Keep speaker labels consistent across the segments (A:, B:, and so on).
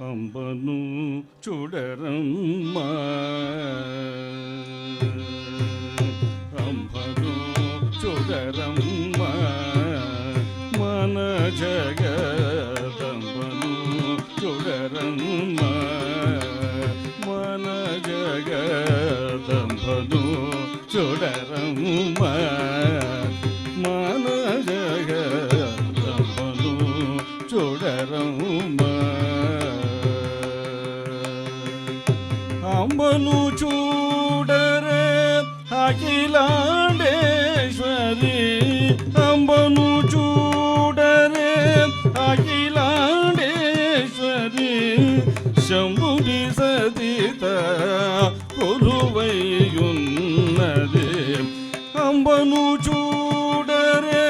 A: അമ്പനു ചുടരമ്മ. అంబను చూడరే అఖిలాండేశ్వరి శంభుని సతీత కొలువయ్యున్నది అంబను చూడరే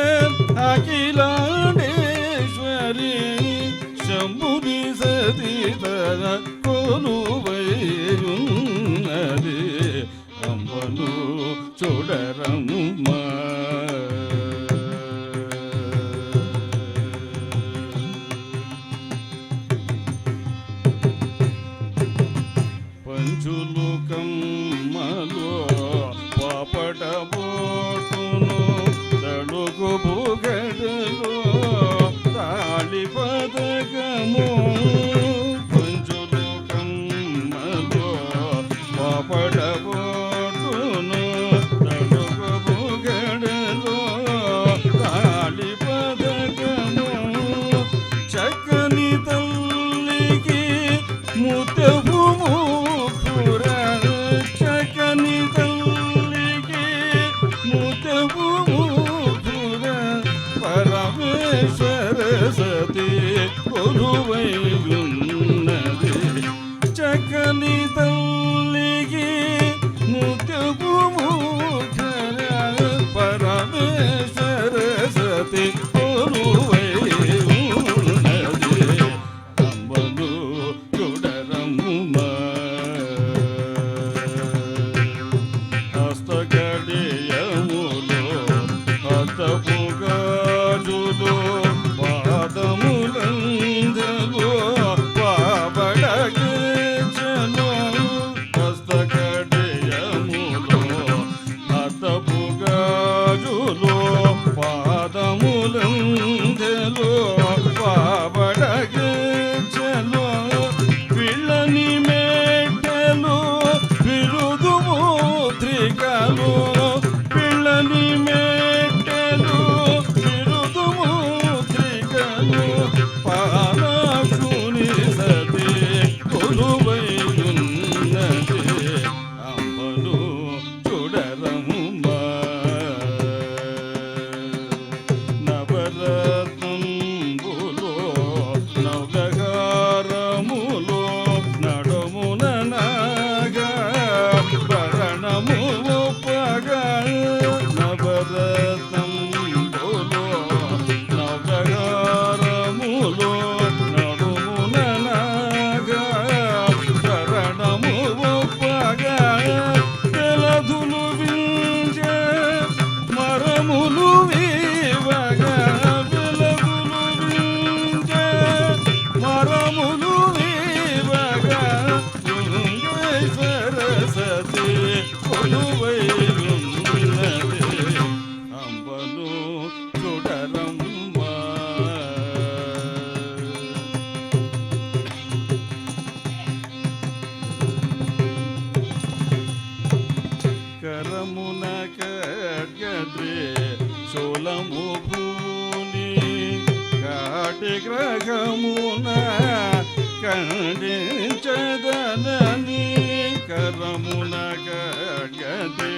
A: అఖిలాండేశ్వరి శంభుని సతీత కొలువయ్యున్నది అంబను చూడరమ్మ సుఖమ్మలో పాపటబోటును తడుగు బుగడలో తాళి పదకము కొంచుకమ్మలో పాపటబోటును తడుగు బుగడలో తాళి పదకము చక్కని తల్లికి ముత్తవు పత్రికలు శూలము భూని కాటి గ్రహమున ఖండించదనని కరమున గగదే